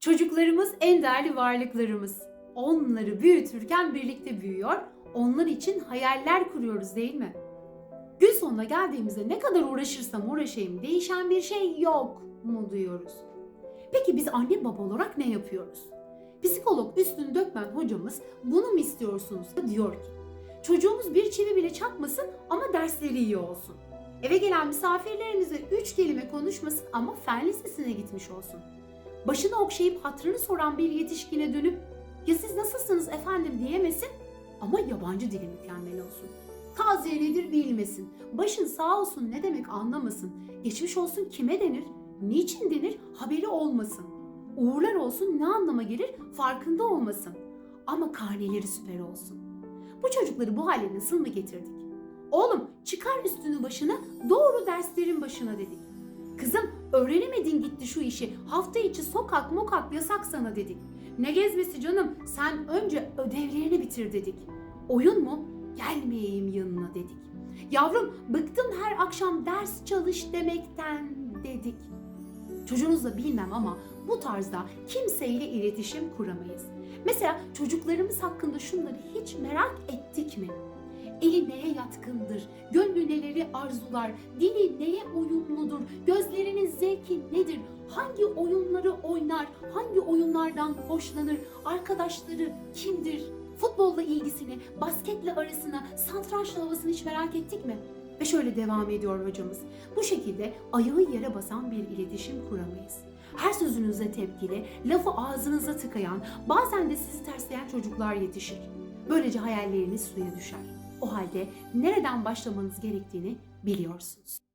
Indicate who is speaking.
Speaker 1: Çocuklarımız en değerli varlıklarımız. Onları büyütürken birlikte büyüyor, onlar için hayaller kuruyoruz değil mi? Gün sonuna geldiğimizde ne kadar uğraşırsam uğraşayım değişen bir şey yok mu diyoruz. Peki biz anne baba olarak ne yapıyoruz? Psikolog Üstün Dökmen hocamız bunu mu istiyorsunuz diyor ki çocuğumuz bir çivi bile çakmasın ama dersleri iyi olsun. Eve gelen misafirlerimize üç kelime konuşmasın ama fen lisesine gitmiş olsun. Başını okşayıp hatrını soran bir yetişkine dönüp ya siz nasılsınız efendim diyemesin ama yabancı dili mükemmel olsun. Taziye nedir bilmesin. Başın sağ olsun ne demek anlamasın. Geçmiş olsun kime denir? Niçin denir? Haberi olmasın. Uğurlar olsun ne anlama gelir? Farkında olmasın. Ama karneleri süper olsun. Bu çocukları bu hale nasıl mı getirdik? Oğlum çıkar üstünü başına doğru derslerin başına dedik. Kızım öğrenemedin gitti şu işi. Hafta içi sokak mokak yasak sana dedik. Ne gezmesi canım sen önce ödevlerini bitir dedik. Oyun mu? Gelmeyeyim yanına dedik. Yavrum bıktım her akşam ders çalış demekten dedik. Çocuğunuzla bilmem ama bu tarzda kimseyle iletişim kuramayız. Mesela çocuklarımız hakkında şunları hiç merak ettik mi? Eli neye yatkındır? Gönlü neleri arzular? Dili neye uyumludur? Gözlerinin zevki nedir? Hangi oyunları oynar? Hangi oyunlardan hoşlanır? Arkadaşları kimdir? Futbolla ilgisini, basketle arasına, satrançla havasını hiç merak ettik mi? Ve şöyle devam ediyor hocamız. Bu şekilde ayağı yere basan bir iletişim kuramayız. Her sözünüze tepkili, lafı ağzınıza tıkayan, bazen de sizi tersleyen çocuklar yetişir. Böylece hayalleriniz suya düşer. O halde nereden başlamanız gerektiğini biliyorsunuz.